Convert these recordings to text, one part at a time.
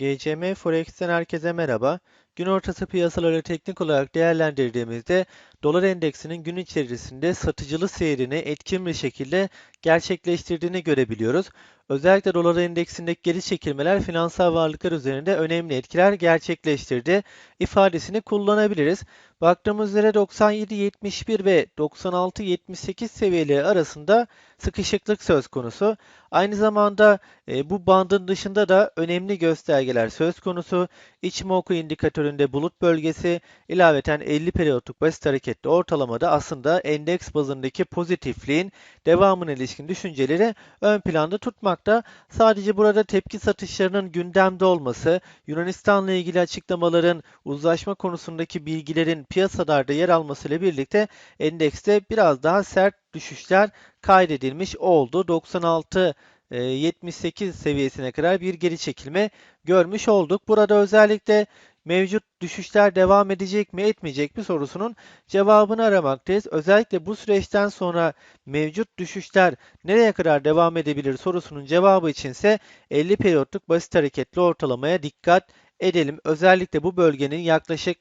GCM Forex'ten herkese merhaba. Gün ortası piyasaları teknik olarak değerlendirdiğimizde dolar endeksinin gün içerisinde satıcılı seyrini etkin bir şekilde gerçekleştirdiğini görebiliyoruz. Özellikle dolar endeksindeki geri çekilmeler finansal varlıklar üzerinde önemli etkiler gerçekleştirdi ifadesini kullanabiliriz. Baktığımız üzere 97.71 ve 96.78 seviyeleri arasında sıkışıklık söz konusu. Aynı zamanda e, bu bandın dışında da önemli göstergeler söz konusu. Ichimoku indikatöründe bulut bölgesi ilaveten 50 periyotluk basit hareketli ortalamada aslında endeks bazındaki pozitifliğin devamına ilişkin düşünceleri ön planda tutmakta. Sadece burada tepki satışlarının gündemde olması, Yunanistan'la ilgili açıklamaların uzlaşma konusundaki bilgilerin piyasalarda yer almasıyla birlikte endekste biraz daha sert düşüşler kaydedilmiş oldu. 96 78 seviyesine kadar bir geri çekilme görmüş olduk. Burada özellikle mevcut düşüşler devam edecek mi etmeyecek mi sorusunun cevabını aramaktayız. Özellikle bu süreçten sonra mevcut düşüşler nereye kadar devam edebilir sorusunun cevabı içinse 50 periyotluk basit hareketli ortalamaya dikkat edelim. Özellikle bu bölgenin yaklaşık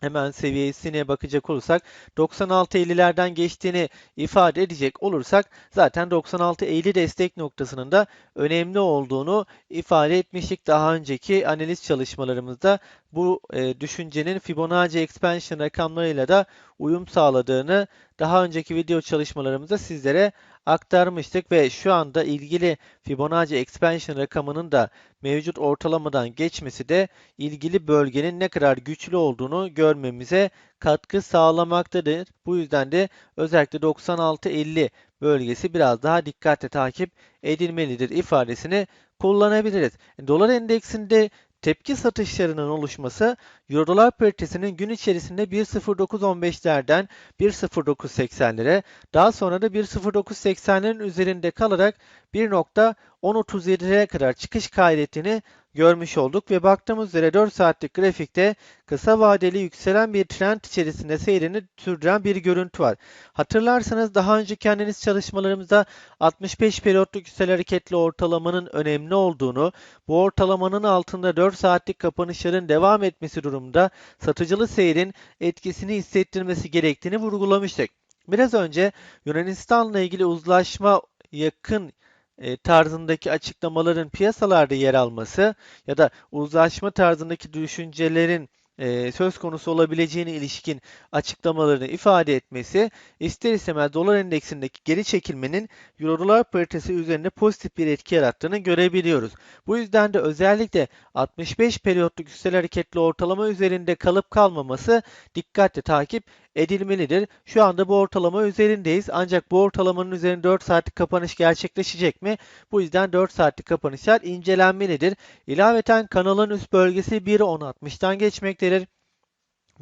hemen seviyesine bakacak olursak 96.50'lerden geçtiğini ifade edecek olursak zaten 96.50 destek noktasının da önemli olduğunu ifade etmiştik daha önceki analiz çalışmalarımızda. Bu e, düşüncenin Fibonacci expansion rakamlarıyla da uyum sağladığını daha önceki video çalışmalarımızda sizlere aktarmıştık ve şu anda ilgili Fibonacci expansion rakamının da mevcut ortalamadan geçmesi de ilgili bölgenin ne kadar güçlü olduğunu görmemize katkı sağlamaktadır. Bu yüzden de özellikle 96-50 bölgesi biraz daha dikkatle takip edilmelidir ifadesini kullanabiliriz. Dolar endeksinde tepki satışlarının oluşması Euro-Dolar paritesinin gün içerisinde 1.0915'lerden 1.0980'lere daha sonra da 1.0980'lerin üzerinde kalarak 1.1037'lere kadar çıkış kaydettiğini görmüş olduk ve baktığımız üzere 4 saatlik grafikte kısa vadeli yükselen bir trend içerisinde seyrini sürdüren bir görüntü var. Hatırlarsanız daha önceki analiz çalışmalarımızda 65 periyotluk yüksel hareketli ortalamanın önemli olduğunu, bu ortalamanın altında 4 saatlik kapanışların devam etmesi durumunda satıcılı seyrin etkisini hissettirmesi gerektiğini vurgulamıştık. Biraz önce Yunanistan'la ilgili uzlaşma yakın e, tarzındaki açıklamaların piyasalarda yer alması ya da uzlaşma tarzındaki düşüncelerin e, söz konusu olabileceğine ilişkin açıklamalarını ifade etmesi ister istemez dolar endeksindeki geri çekilmenin euro dolar paritesi üzerinde pozitif bir etki yarattığını görebiliyoruz. Bu yüzden de özellikle 65 periyotluk üstel hareketli ortalama üzerinde kalıp kalmaması dikkatle takip edilmelidir. Şu anda bu ortalama üzerindeyiz. Ancak bu ortalamanın üzerinde 4 saatlik kapanış gerçekleşecek mi? Bu yüzden 4 saatlik kapanışlar incelenmelidir. İlaveten kanalın üst bölgesi 1.10.60'tan geçmektedir.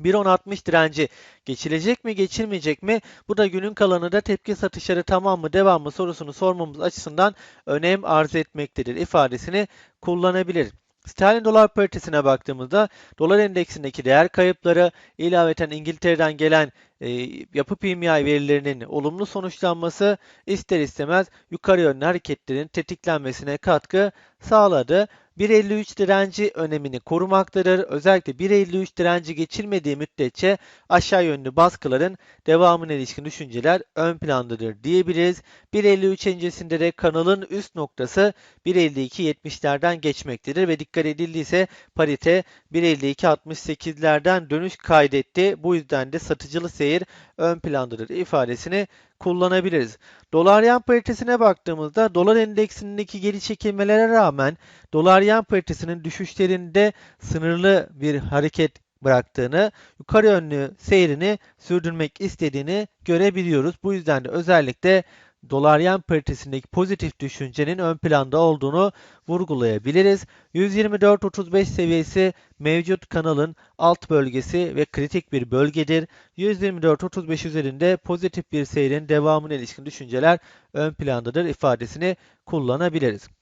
1.10.60 direnci geçilecek mi geçilmeyecek mi? Bu da günün kalanında tepki satışları tamam mı devam mı sorusunu sormamız açısından önem arz etmektedir ifadesini kullanabilir. Sterlin dolar paritesine baktığımızda dolar endeksindeki değer kayıpları ilaveten İngiltere'den gelen e, yapı PMI verilerinin olumlu sonuçlanması ister istemez yukarı yönlü hareketlerin tetiklenmesine katkı sağladı. 1.53 direnci önemini korumaktadır. Özellikle 1.53 direnci geçilmediği müddetçe aşağı yönlü baskıların devamına ilişkin düşünceler ön plandadır diyebiliriz. 1.53 öncesinde de kanalın üst noktası 1.52-70'lerden geçmektedir ve dikkat edildiyse parite 1.52-68'lerden dönüş kaydetti. Bu yüzden de satıcılı seyir ön plandadır ifadesini kullanabiliriz. Dolar yen paritesine baktığımızda dolar endeksindeki geri çekilmelere rağmen dolar yen paritesinin düşüşlerinde sınırlı bir hareket bıraktığını, yukarı yönlü seyrini sürdürmek istediğini görebiliyoruz. Bu yüzden de özellikle dolar yen paritesindeki pozitif düşüncenin ön planda olduğunu vurgulayabiliriz. 124.35 seviyesi mevcut kanalın alt bölgesi ve kritik bir bölgedir. 124.35 üzerinde pozitif bir seyrin devamına ilişkin düşünceler ön plandadır ifadesini kullanabiliriz.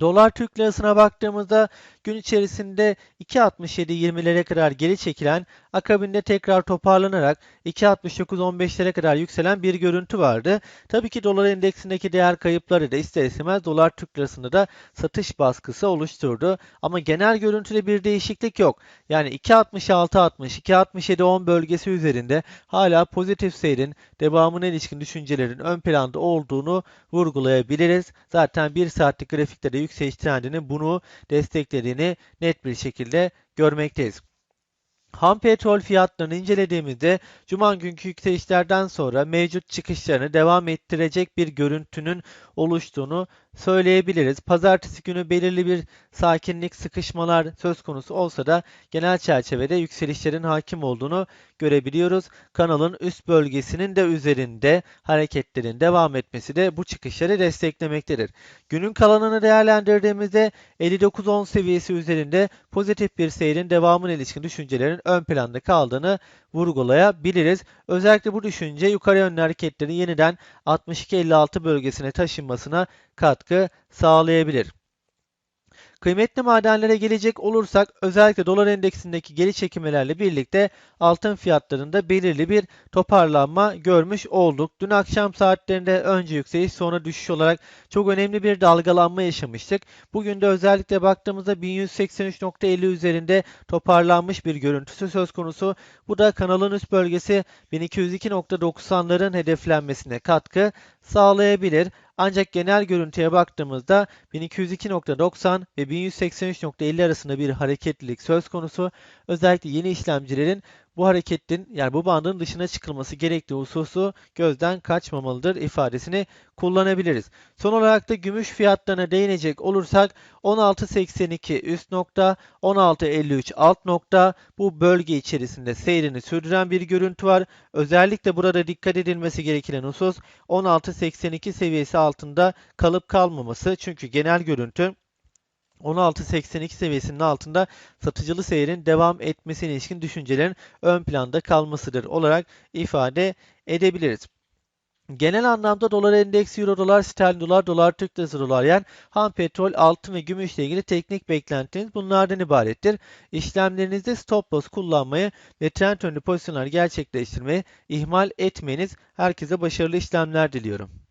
Dolar Türk Lirası'na baktığımızda gün içerisinde 2.67-20'lere kadar geri çekilen, akabinde tekrar toparlanarak 2.69-15'lere kadar yükselen bir görüntü vardı. Tabii ki dolar endeksindeki değer kayıpları da ister istemez dolar Türk Lirası'nda da satış baskısı oluşturdu. Ama genel görüntüde bir değişiklik yok. Yani 2.66-60, 2.67-10 bölgesi üzerinde hala pozitif seyrin devamına ilişkin düşüncelerin ön planda olduğunu vurgulayabiliriz. Zaten 1 saatlik grafikte de yükseliş trendinin bunu desteklediğini net bir şekilde görmekteyiz. Ham petrol fiyatlarını incelediğimizde Cuma günkü yükselişlerden sonra mevcut çıkışlarını devam ettirecek bir görüntünün oluştuğunu söyleyebiliriz. Pazartesi günü belirli bir sakinlik, sıkışmalar söz konusu olsa da genel çerçevede yükselişlerin hakim olduğunu görebiliyoruz. Kanalın üst bölgesinin de üzerinde hareketlerin devam etmesi de bu çıkışları desteklemektedir. Günün kalanını değerlendirdiğimizde 59.10 seviyesi üzerinde pozitif bir seyrin devamına ilişkin düşüncelerin ön planda kaldığını vurgulayabiliriz. Özellikle bu düşünce yukarı yönlü hareketlerin yeniden 62-56 bölgesine taşınmasına katkı sağlayabilir. Kıymetli madenlere gelecek olursak özellikle dolar endeksindeki geri çekilmelerle birlikte altın fiyatlarında belirli bir toparlanma görmüş olduk. Dün akşam saatlerinde önce yükseliş sonra düşüş olarak çok önemli bir dalgalanma yaşamıştık. Bugün de özellikle baktığımızda 1183.50 üzerinde toparlanmış bir görüntüsü söz konusu. Bu da kanalın üst bölgesi 1202.90'ların hedeflenmesine katkı sağlayabilir. Ancak genel görüntüye baktığımızda 1202.90 ve 1183.50 arasında bir hareketlilik söz konusu. Özellikle yeni işlemcilerin bu hareketin yani bu bandın dışına çıkılması gerektiği hususu gözden kaçmamalıdır ifadesini kullanabiliriz. Son olarak da gümüş fiyatlarına değinecek olursak 16.82 üst nokta, 16.53 alt nokta bu bölge içerisinde seyrini sürdüren bir görüntü var. Özellikle burada dikkat edilmesi gereken husus 16.82 seviyesi altında kalıp kalmaması. Çünkü genel görüntü 16.82 seviyesinin altında satıcılı seyrin devam etmesine ilişkin düşüncelerin ön planda kalmasıdır olarak ifade edebiliriz. Genel anlamda dolar endeksi, euro dolar, sterlin dolar, dolar Türk lirası dolar yen, ham petrol, altın ve gümüşle ilgili teknik beklentiniz bunlardan ibarettir. İşlemlerinizde stop loss kullanmayı ve trend önlü pozisyonlar gerçekleştirmeyi ihmal etmeyiniz. Herkese başarılı işlemler diliyorum.